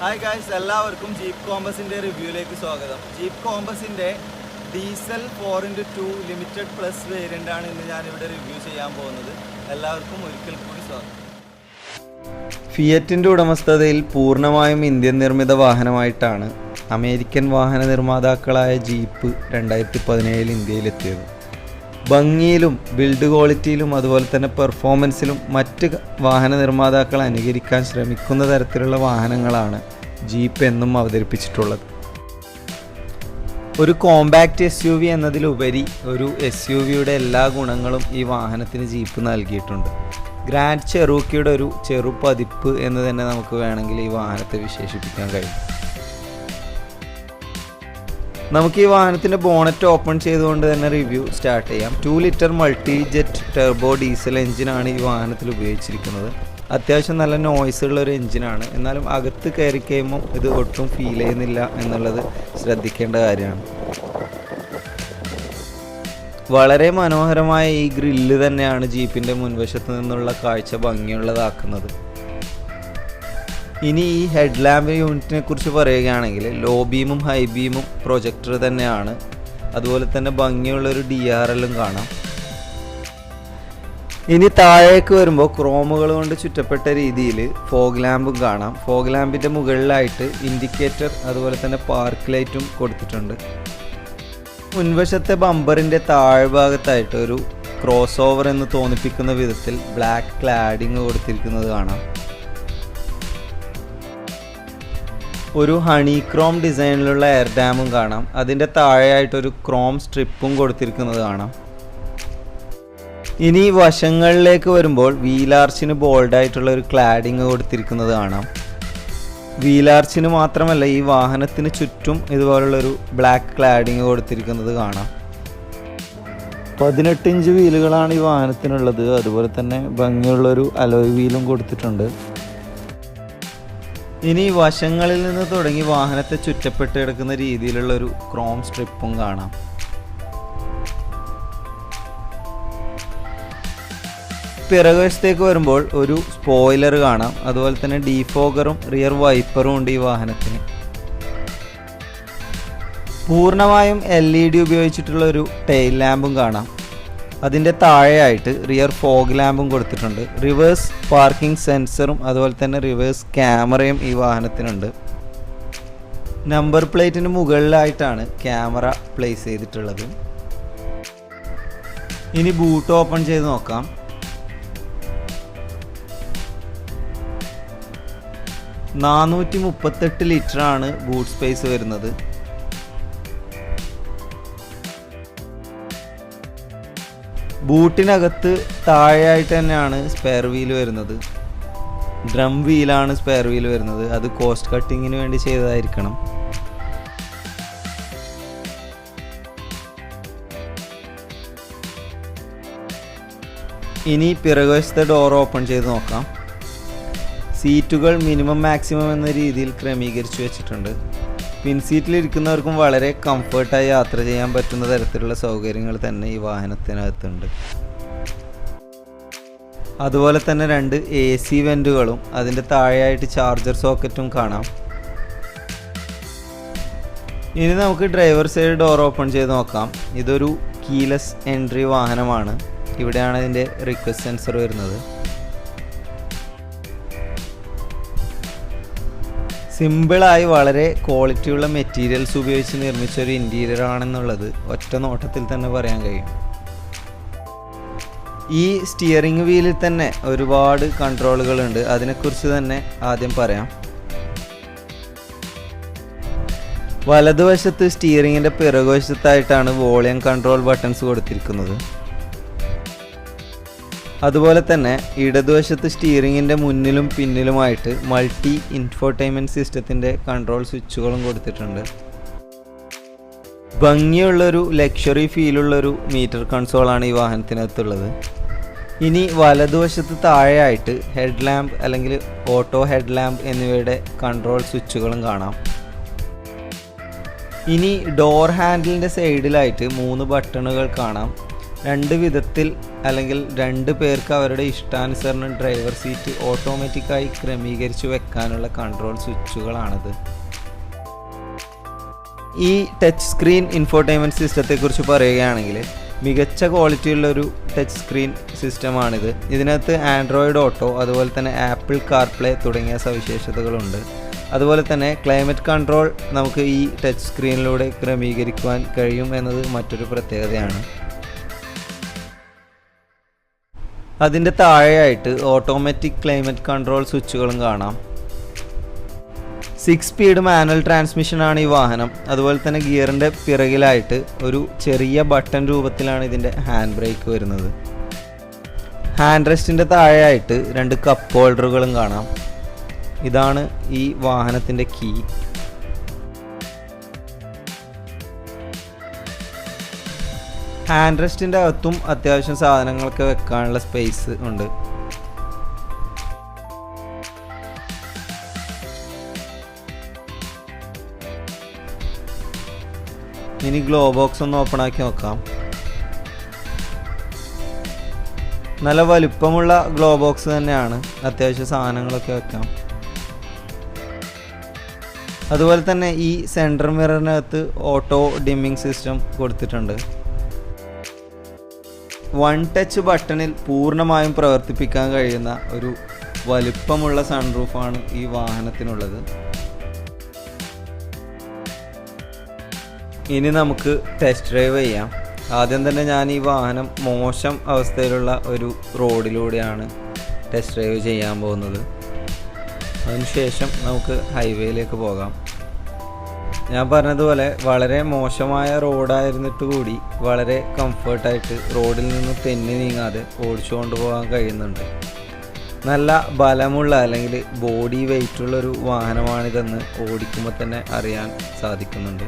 Hi guys എല്ലാവർക്കും Jeep കോമ്പസിന്റെ റിവ്യൂയിലേക്ക് സ്വാഗതം. Jeep കോമ്പസിന്റെ diesel four into two limited plus variant ആണ് ഇന്ന് ഞാനിവിടെ റിവ്യൂ ചെയ്യാൻ പോകുന്നത്. എല്ലാവർക്കും ഒരിക്കൽ കൂടി സ്വാഗതം. ഫിയറ്റിന്റെ ഉടമസ്ഥതയിൽ പൂർണമായും ഇന്ത്യൻ നിർമ്മിത വാഹനമായിട്ടാണ് അമേരിക്കൻ വാഹന നിർമ്മാതാക്കളായ ജീപ്പ് രണ്ടായിരത്തി പതിനേഴിൽ ഇന്ത്യയിലെത്തിയത് ഭംഗിയിലും ബിൽഡ് ക്വാളിറ്റിയിലും അതുപോലെ തന്നെ പെർഫോമൻസിലും മറ്റ് വാഹന നിർമ്മാതാക്കൾ അനുകരിക്കാൻ ശ്രമിക്കുന്ന തരത്തിലുള്ള വാഹനങ്ങളാണ് ജീപ്പ് എന്നും അവതരിപ്പിച്ചിട്ടുള്ളത്. ഒരു കോമ്പാക്റ്റ് എസ് യു വി എന്നതിലുപരി ഒരു എസ് യു വിയുടെ എല്ലാ ഗുണങ്ങളും ഈ വാഹനത്തിന് ജീപ്പ് നൽകിയിട്ടുണ്ട്. ഗ്രാൻഡ് ചെറൂക്കിയുടെ ഒരു ചെറു പതിപ്പ് എന്ന് തന്നെ നമുക്ക് വേണമെങ്കിൽ ഈ വാഹനത്തെ വിശേഷിപ്പിക്കാൻ കഴിയും. നമുക്ക് ഈ വാഹനത്തിന്റെ ബോണറ്റ് ഓപ്പൺ ചെയ്തുകൊണ്ട് തന്നെ റിവ്യൂ സ്റ്റാർട്ട് ചെയ്യാം. Two litre multi jet turbo diesel എഞ്ചിനാണ് ഈ വാഹനത്തിൽ ഉപയോഗിച്ചിരിക്കുന്നത്. അത്യാവശ്യം നല്ല നോയ്സ് ഉള്ള ഒരു എഞ്ചിനാണ് എന്നാലും അകത്ത് കയറി കഴിയുമ്പോൾ ഇത് ഒട്ടും ഫീൽ ചെയ്യുന്നില്ല എന്നുള്ളത് ശ്രദ്ധിക്കേണ്ട കാര്യമാണ്. വളരെ മനോഹരമായ ഈ ഗ്രില്ല് തന്നെയാണ് ജീപ്പിന്റെ മുൻവശത്ത് നിന്നുള്ള കാഴ്ച ഭംഗിയുള്ളതാക്കുന്നത്. ഇനി ഈ ഹെഡ് ലാമ്പ് യൂണിറ്റിനെ കുറിച്ച് പറയുകയാണെങ്കിൽ ലോ ബീമും ഹൈ ബീമും പ്രൊജക്ടർ തന്നെയാണ്. അതുപോലെ തന്നെ ഭംഗിയുള്ളൊരു ഡി ആർ എല്ലും കാണാം. ഇനി താഴേക്ക് വരുമ്പോൾ ക്രോമുകൾ കൊണ്ട് ചുറ്റപ്പെട്ട രീതിയിൽ ഫോഗ് ലാമ്പും കാണാം. ഫോഗ് ലാമ്പിന്റെ മുകളിലായിട്ട് ഇൻഡിക്കേറ്റർ അതുപോലെ തന്നെ പാർക്ക് ലൈറ്റും കൊടുത്തിട്ടുണ്ട്. മുൻവശത്തെ ബമ്പറിന്റെ താഴ്ഭാഗത്തായിട്ട് ഒരു ക്രോസ് ഓവർ എന്ന് തോന്നിപ്പിക്കുന്ന വിധത്തിൽ ബ്ലാക്ക് ക്ലാഡിങ് കൊടുത്തിരിക്കുന്നത് കാണാം. ഒരു ഹണി ക്രോം ഡിസൈനിലുള്ള എയർ ഡാമും കാണാം. അതിന്റെ താഴെയായിട്ട് ഒരു ക്രോം സ്ട്രിപ്പും കൊടുത്തിരിക്കുന്നത് കാണാം. ഇനി വശങ്ങളിലേക്ക് വരുമ്പോൾ വീലാർച്ചിന് ബോൾഡായിട്ടുള്ള ഒരു ക്ലാഡിങ് കൊടുത്തിരിക്കുന്നത് കാണാം. വീലാർച്ചിന് മാത്രമല്ല ഈ വാഹനത്തിന് ചുറ്റും ഇതുപോലുള്ളൊരു ബ്ലാക്ക് ക്ലാഡിങ് കൊടുത്തിരിക്കുന്നത് കാണാം. പതിനെട്ട് ഇഞ്ച് വീലുകളാണ് ഈ വാഹനത്തിനുള്ളത്. അതുപോലെ തന്നെ ഭംഗിയുള്ളൊരു അലോയ് വീലും കൊടുത്തിട്ടുണ്ട്. ഇനി വശങ്ങളിൽ നിന്ന് തുടങ്ങി വാഹനത്തെ ചുറ്റപ്പെട്ട് കിടക്കുന്ന രീതിയിലുള്ള ഒരു ക്രോം സ്ട്രിപ്പും കാണാം. പിറകുവശത്തേക്ക് വരുമ്പോൾ ഒരു സ്പോയിലർ കാണാം. അതുപോലെ തന്നെ ഡീഫോഗറും റിയർ വൈപ്പറും ഉണ്ട് ഈ വാഹനത്തിന്. പൂർണമായും എൽ ഇ ഡി ഉപയോഗിച്ചിട്ടുള്ള ഒരു ടെയിൽ ലാമ്പും കാണാം. അതിന്റെ താഴെയായിട്ട് റിയർ ഫോഗ് ലാമ്പും കൊടുത്തിട്ടുണ്ട്. റിവേഴ്സ് പാർക്കിംഗ് സെൻസറും അതുപോലെ തന്നെ റിവേഴ്സ് ക്യാമറയും ഈ വാഹനത്തിനുണ്ട്. നമ്പർ പ്ലേറ്റിന് മുകളിലായിട്ടാണ് ക്യാമറ പ്ലേസ് ചെയ്തിട്ടുള്ളത്. ഇനി ബൂട്ട് ഓപ്പൺ ചെയ്ത് നോക്കാം. നാനൂറ്റി മുപ്പത്തെട്ട് ലിറ്ററാണ് ബൂട്ട് സ്പേസ് വരുന്നത്. ബൂട്ടിനകത്ത് താഴെയായിട്ട് തന്നെയാണ് സ്പെയർ വീൽ വരുന്നത്. ഡ്രം വീലാണ് സ്പെയർ വീൽ വരുന്നത്. അത് കോസ്റ്റ് കട്ടിങ്ങിന് വേണ്ടി ചെയ്തതായിരിക്കണം. ഇനി പിറകുവശത്തെ ഡോർ ഓപ്പൺ ചെയ്ത് നോക്കാം. സീറ്റുകൾ മിനിമം മാക്സിമം എന്ന രീതിയിൽ ക്രമീകരിച്ചു വെച്ചിട്ടുണ്ട്. പിൻസീറ്റിലിരിക്കുന്നവർക്കും വളരെ കംഫർട്ടായി യാത്ര ചെയ്യാൻ പറ്റുന്ന തരത്തിലുള്ള സൗകര്യങ്ങൾ തന്നെ ഈ വാഹനത്തിനകത്തുണ്ട്. അതുപോലെ തന്നെ രണ്ട് എ സി വെന്റുകളും അതിന്റെ താഴെയായിട്ട് ചാർജർ സോക്കറ്റും കാണാം. ഇനി നമുക്ക് ഡ്രൈവർ സൈഡ് ഡോർ ഓപ്പൺ ചെയ്ത് നോക്കാം. ഇതൊരു കീലെസ് എൻട്രി വാഹനമാണ്. ഇവിടെയാണ് ഇതിന്റെ റിക്വസ്റ്റ് സെൻസർ വരുന്നത്. സിമ്പിളായി വളരെ ക്വാളിറ്റിയുള്ള മെറ്റീരിയൽസ് ഉപയോഗിച്ച് നിർമ്മിച്ച ഒരു ഇന്റീരിയർ ആണെന്നുള്ളത് ഒറ്റ നോട്ടത്തിൽ തന്നെ പറയാൻ കഴിയും. ഈ സ്റ്റിയറിംഗ് വീലിൽ തന്നെ ഒരുപാട് കൺട്രോളുകളുണ്ട് അതിനെക്കുറിച്ച് തന്നെ ആദ്യം പറയാം. വലതുവശത്ത് സ്റ്റിയറിങ്ങിന്റെ പിറകുവശത്തായിട്ടാണ് വോളിയം കൺട്രോൾ ബട്ടൺസ് കൊടുത്തിരിക്കുന്നത്. അതുപോലെ തന്നെ ഇടതുവശത്ത് സ്റ്റീറിങ്ങിന്റെ മുന്നിലും പിന്നിലുമായിട്ട് മൾട്ടി ഇൻഫോർടൈൻമെന്റ് സിസ്റ്റത്തിന്റെ കൺട്രോൾ സ്വിച്ചുകളും കൊടുത്തിട്ടുണ്ട്. ഭംഗിയുള്ളൊരു ലക്ഷറി ഫീലുള്ളൊരു മീറ്റർ കൺസോളാണ് ഈ വാഹനത്തിനകത്തുള്ളത്. ഇനി വലതുവശത്ത് താഴെയായിട്ട് ഹെഡ് ലാമ്പ് അല്ലെങ്കിൽ ഓട്ടോ ഹെഡ് ലാമ്പ് എന്നിവയുടെ കൺട്രോൾ സ്വിച്ചുകളും കാണാം. ഇനി ഡോർ ഹാൻഡിലിന്റെ സൈഡിലായിട്ട് മൂന്ന് ബട്ടണുകൾ കാണാം. രണ്ട് വിധത്തിൽ അല്ലെങ്കിൽ രണ്ട് പേർക്ക് അവരുടെ ഇഷ്ടാനുസരണം ഡ്രൈവർ സീറ്റ് ഓട്ടോമാറ്റിക്കായി ക്രമീകരിച്ചു വെക്കാനുള്ള കൺട്രോൾ സ്വിച്ചുകളാണത്. ഈ ടച്ച് സ്ക്രീൻ ഇൻഫോർടൈൻമെന്റ് സിസ്റ്റത്തെക്കുറിച്ച് പറയുകയാണെങ്കിൽ മികച്ച ക്വാളിറ്റിയുള്ള ഒരു ടച്ച് സ്ക്രീൻ സിസ്റ്റമാണിത് ഇതിനകത്ത് ആൻഡ്രോയിഡ് ഓട്ടോ അതുപോലെ തന്നെ ആപ്പിൾ കാർപ്ലേ തുടങ്ങിയ സവിശേഷതകളുണ്ട്. അതുപോലെ തന്നെ ക്ലൈമറ്റ് കൺട്രോൾ നമുക്ക് ഈ ടച്ച് സ്ക്രീനിലൂടെ ക്രമീകരിക്കുവാൻ കഴിയും എന്നത് മറ്റൊരു പ്രത്യേകതയാണ്. അതിന്റെ താഴെയായിട്ട് ഓട്ടോമാറ്റിക് ക്ലൈമറ്റ് കൺട്രോൾ സ്വിച്ചുകളും കാണാം. സിക്സ് സ്പീഡ് മാനുവൽ ട്രാൻസ്മിഷൻ ആണ് ഈ വാഹനം. അതുപോലെ തന്നെ ഗിയറിന്റെ പിറകിലായിട്ട് ഒരു ചെറിയ ബട്ടൺ രൂപത്തിലാണ് ഇതിന്റെ ഹാൻഡ് ബ്രേക്ക് വരുന്നത്. ഹാൻഡ് റെസ്റ്റിന്റെ താഴെയായിട്ട് രണ്ട് കപ്പ് ഹോൾഡറുകളും കാണാം. ഇതാണ് ഈ വാഹനത്തിന്റെ കീ ഹാൻഡ് റെസ്റ്റിന്റെ അകത്തും അത്യാവശ്യം സാധനങ്ങളൊക്കെ വെക്കാനുള്ള സ്പേസ് ഉണ്ട്. ഇനി ഗ്ലോ ബോക്സ് ഒന്ന് ഓപ്പൺ ആക്കി നോക്കാം. നല്ല വലിപ്പമുള്ള ഗ്ലോ ബോക്സ് തന്നെയാണ് അത്യാവശ്യം സാധനങ്ങളൊക്കെ വെക്കാം. അതുപോലെ തന്നെ ഈ സെന്റർ മിററിനകത്ത് ഓട്ടോ ഡിമ്മിങ് സിസ്റ്റം കൊടുത്തിട്ടുണ്ട്. വൺ ടച്ച് ബട്ടണിൽ പൂർണമായും പ്രവർത്തിപ്പിക്കാൻ കഴിയുന്ന ഒരു വലിപ്പമുള്ള സൺറൂഫാണ് ഈ വാഹനത്തിനുള്ളത്. ഇനി നമുക്ക് ടെസ്റ്റ് ഡ്രൈവ് ചെയ്യാം. ആദ്യം തന്നെ ഞാൻ ഈ വാഹനം മോശം അവസ്ഥയിലുള്ള ഒരു റോഡിലൂടെയാണ് ടെസ്റ്റ് ഡ്രൈവ് ചെയ്യാൻ പോകുന്നത്. അതിനുശേഷം നമുക്ക് ഹൈവേയിലേക്ക് പോകാം. ഞാൻ പറഞ്ഞതുപോലെ വളരെ മോശമായ റോഡായിരുന്നിട്ട് കൂടി വളരെ കംഫർട്ടായിട്ട് റോഡിൽ നിന്ന് തെന്നി നീങ്ങാതെ ഓടിച്ചുകൊണ്ട് പോകാൻ കഴിയുന്നുണ്ട്. നല്ല ബലമുള്ള അല്ലെങ്കിൽ ബോഡി വെയിറ്റുള്ള ഒരു വാഹനമാണിതെന്ന് ഓടിക്കുമ്പോൾ തന്നെ അറിയാൻ സാധിക്കുന്നുണ്ട്.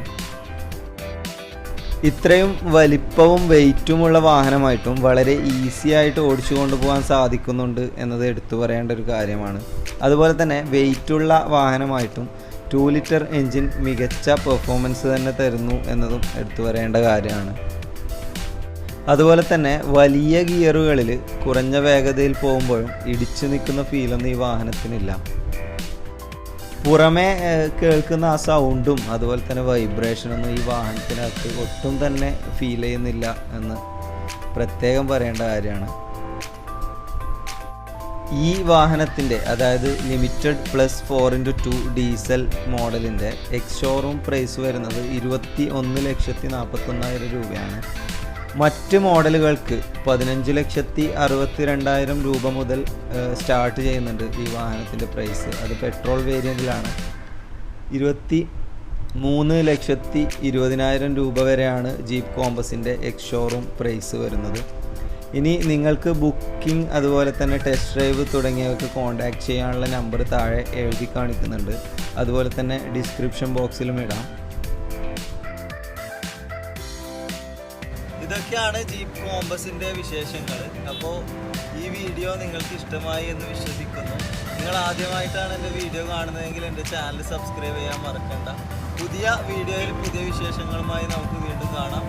ഇത്രയും വലിപ്പവും വെയിറ്റുമുള്ള വാഹനമായിട്ടും വളരെ ഈസി ആയിട്ട് ഓടിച്ചു കൊണ്ടുപോകാൻ സാധിക്കുന്നുണ്ട് എന്നത് എടുത്തു പറയേണ്ട ഒരു കാര്യമാണ്. അതുപോലെ തന്നെ വെയിറ്റുള്ള വാഹനമായിട്ടും ടു ലിറ്റർ എൻജിൻ മികച്ച പെർഫോമൻസ് തന്നെ തരുന്നു എന്നതും എടുത്തു പറയേണ്ട കാര്യമാണ്. അതുപോലെ തന്നെ വലിയ ഗിയറുകളിൽ കുറഞ്ഞ വേഗതയിൽ പോകുമ്പോഴും ഇടിച്ചു നിൽക്കുന്ന ഫീലൊന്നും ഈ വാഹനത്തിനില്ല. പുറമേ കേൾക്കുന്ന ആ സൗണ്ടും അതുപോലെ തന്നെ വൈബ്രേഷനൊന്നും ഈ വാഹനത്തിനകത്ത് ഒട്ടും തന്നെ ഫീൽ ചെയ്യുന്നില്ല എന്ന് പ്രത്യേകം പറയേണ്ട കാര്യമാണ്. ഈ വാഹനത്തിന്റെ അതായത് limited plus four into two diesel മോഡലിന്റെ എക്സ് ഷോറൂം പ്രൈസ് വരുന്നത് ഇരുപത്തി ഒന്ന് ലക്ഷത്തി നാൽപ്പത്തൊന്നായിരം രൂപയാണ്. മറ്റ് മോഡലുകൾക്ക് പതിനഞ്ച് ലക്ഷത്തി അറുപത്തി രണ്ടായിരം രൂപ മുതൽ സ്റ്റാർട്ട് ചെയ്യുന്നുണ്ട് ഈ വാഹനത്തിന്റെ പ്രൈസ് അത് പെട്രോൾ വേരിയന്റിലാണ് ഇരുപത്തി മൂന്ന് ലക്ഷത്തി ഇരുപതിനായിരം രൂപ വരെയാണ് ജീപ്പ് കോമ്പസിന്റെ എക്സ് ഷോറൂം പ്രൈസ് വരുന്നത്. ഇനി നിങ്ങൾക്ക് ബുക്കിംഗ് അതുപോലെ തന്നെ ടെസ്റ്റ് ഡ്രൈവ് തുടങ്ങിയവർക്ക് കോൺടാക്ട് ചെയ്യാനുള്ള നമ്പർ താഴെ എഴുതി കാണിക്കുന്നുണ്ട്. അതുപോലെ തന്നെ ഡിസ്ക്രിപ്ഷൻ ബോക്സിലും ഇടാം. ഇതൊക്കെയാണ് ജീപ്പ് കോമ്പസിന്റെ വിശേഷങ്ങൾ. അപ്പോൾ ഈ വീഡിയോ നിങ്ങൾക്ക് ഇഷ്ടമായി എന്ന് വിശ്വസിക്കുന്നു. നിങ്ങൾ ആദ്യമായിട്ടാണ് എന്റെ വീഡിയോ കാണുന്നതെങ്കിൽ എന്റെ ചാനൽ സബ്സ്ക്രൈബ് ചെയ്യാൻ മറക്കണ്ട. പുതിയ വീഡിയോയിൽ പുതിയ വിശേഷങ്ങളുമായി നമുക്ക് വീണ്ടും കാണാം.